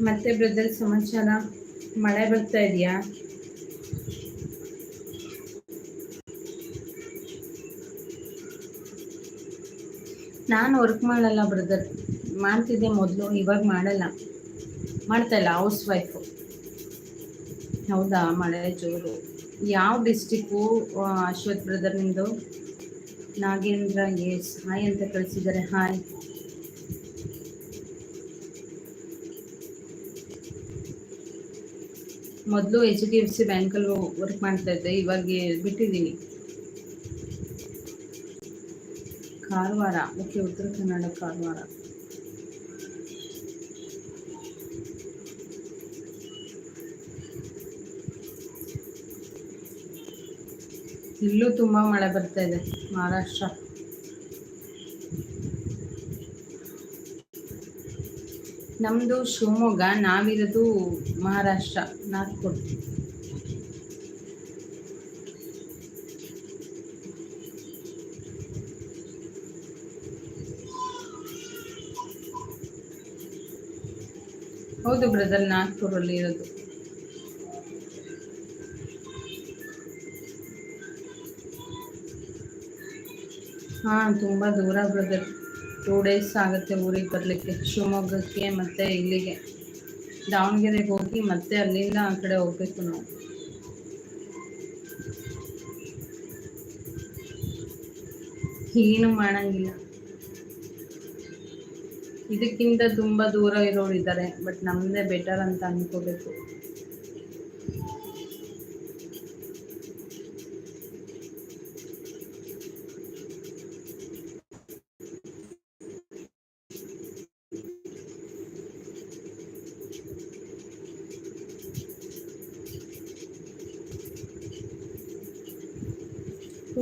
ಮತ್ತೆ ಬ್ರದರ್ ಸಮಾಚಾರ? ಮಳೆ ಬರ್ತಾ ಇದೆಯಾ? ನಾನು ವರ್ಕ್ ಮಾಡಲ್ಲ ಬ್ರದರ್. ಮಾಡ್ತಿದ್ದೆ ಮೊದಲು, ಇವಾಗ ಮಾಡಲ್ಲ. ಮಾಡ್ತಾ ಇಲ್ಲ ಹೌಸ್ ವೈಫು ಹೌದಾ, ಮಳೆ ಜೋರು. ಯಾವ ಡಿಸ್ಟಿಕ್ಕು ಅಶ್ವಥ್ ಬ್ರದರ್ ನಿಮ್ಮದು ನಾಗೇಂದ್ರ, ಎಸ್, ಹಾಯ್ ಅಂತ ಕಳಿಸಿದ್ದಾರೆ, ಹಾಯ್. ಮೊದಲು ಎಚ್ ಡಿ ಎಫ್ ಸಿ ಬ್ಯಾಂಕಲ್ಲಿ ವರ್ಕ್ ಮಾಡ್ತಾ ಇದ್ದೆ, ಇವಾಗ ಬಿಟ್ಟಿದ್ದೀನಿ. ಕಾರವಾರ ಓಕೆ ಉತ್ತರ ಕನ್ನಡ ಕಾರವಾರ. ಇಲ್ಲೂ ತುಂಬ ಮಳೆ ಬರ್ತಾ ಇದೆ, ಮಹಾರಾಷ್ಟ್ರ. ನಮ್ಮದು ಶಿವಮೊಗ್ಗ ನಾವಿರೋದು ಮಹಾರಾಷ್ಟ್ರ ನಾಗ್ಪುರ್. ಹೌದು ಬ್ರದರ್ ನಾಗ್ಪುರಲ್ಲಿ ಇರೋದು. ಹಾಂ ತುಂಬ ದೂರ ಬ್ರದರ್ ಟೂ ಡೇಸ್ ಆಗುತ್ತೆ ಊರಿಗೆ ಬರಲಿಕ್ಕೆ. ಶಿವಮೊಗ್ಗಕ್ಕೆ ಮತ್ತು ಇಲ್ಲಿಗೆ. ದಾವಣಗೆರೆಗೆ ಹೋಗಿ ಮತ್ತೆ ಅಲ್ಲಿಂದ ಆ ಕಡೆ ಹೋಗ್ಬೇಕು ನಾವು. ಏನು ಮಾಡಂಗಿಲ್ಲ. ಇದಕ್ಕಿಂತ ತುಂಬ ದೂರ ಇರೋರು ಇದ್ದಾರೆ ಬಟ್ ನಮ್ಮದೇ ಬೆಟರ್ ಅಂತ ಅನ್ಕೋಬೇಕು.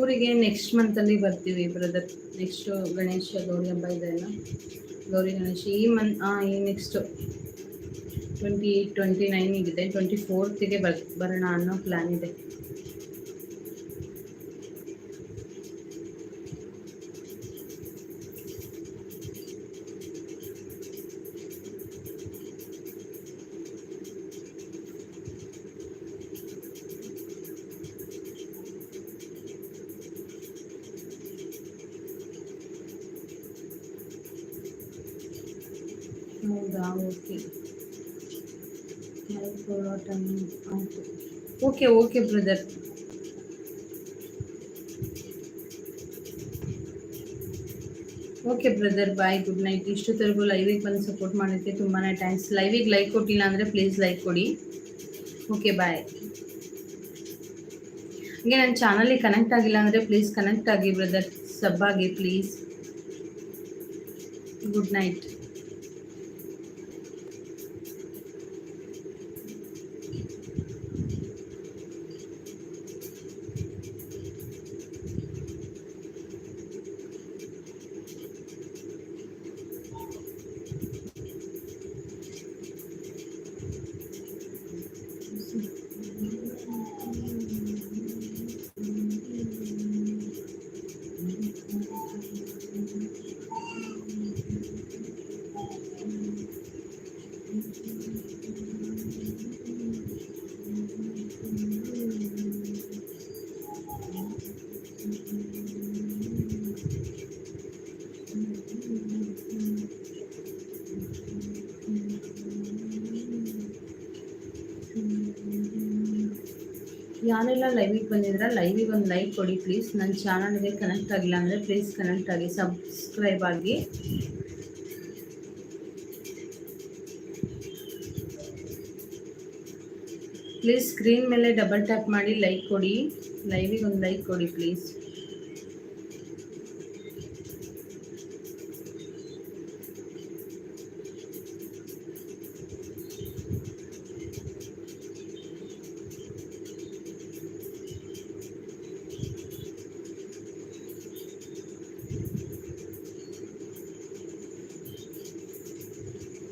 ಊರಿಗೆ ನೆಕ್ಸ್ಟ್ ಮಂತಲ್ಲಿ ಬರ್ತೀವಿ ಬ್ರದರ್ ನೆಕ್ಸ್ಟು ಗಣೇಶ, ಗೌರಿ ಹಬ್ಬ ಇದೆ ಅಲ್ಲ? ಗೌರಿ ಗಣೇಶ. ಈ ಮಂತ್ ಈ ನೆಕ್ಸ್ಟು ಟ್ವೆಂಟಿ ಏಯ್ಟ್ ಟ್ವೆಂಟಿ ನೈನಿಗಿದೆ ಟ್ವೆಂಟಿ ಫೋರ್ತಿಗೆ ಬರ್, ಬರೋಣ ಅನ್ನೋ ಪ್ಲ್ಯಾನ್ ಇದೆ. ಹೌದಾ okay okay okay brother okay brother bye good night ಇಷ್ಟೊತ್ತರೆಗೂ ಲೈವಿಗೆ ಬಂದು ಸಪೋರ್ಟ್ ಮಾಡಿದ್ದೆ ತುಂಬಾ ಥ್ಯಾಂಕ್ಸ್ ಲೈವಿಗೆ ಲೈಕ್ ಕೊಟ್ಟಿಲ್ಲ ಅಂದರೆ ಪ್ಲೀಸ್ ಲೈಕ್ ಕೊಡಿ. ಓಕೆ ಬಾಯ್ ಹಂಗೆ ನನ್ನ ಚಾನಲಿಗೆ ಕನೆಕ್ಟ್ ಆಗಿಲ್ಲ ಅಂದರೆ ಪ್ಲೀಸ್ ಕನೆಕ್ಟ್ ಆಗಿ ಬ್ರದರ್ ಸಬ್ ಆಗಿ ಪ್ಲೀಸ್ ಗುಡ್ ನೈಟ್ ಯಾರೆಲ್ಲ ಲೈವಿಗೆ ಬಂದಿದ್ರ ಲೈವಿಗೆ ಒಂದು ಲೈಕ್ ಕೊಡಿ ಪ್ಲೀಸ್ ನನ್ನ ಚಾನಲ್ಗೆ ಕನೆಕ್ಟ್ ಆಗಿಲ್ಲ ಅಂದರೆ ಪ್ಲೀಸ್ ಕನೆಕ್ಟ್ ಆಗಿ ಸಬ್ಸ್ಕ್ರೈಬ್ ಆಗಿ. ಪ್ಲೀಸ್ ಸ್ಕ್ರೀನ್ ಮೇಲೆ ಡಬಲ್ ಟ್ಯಾಪ್ ಮಾಡಿ ಲೈಕ್ ಕೊಡಿ. ಲೈವಿಗೆ ಒಂದು ಲೈಕ್ ಕೊಡಿ ಪ್ಲೀಸ್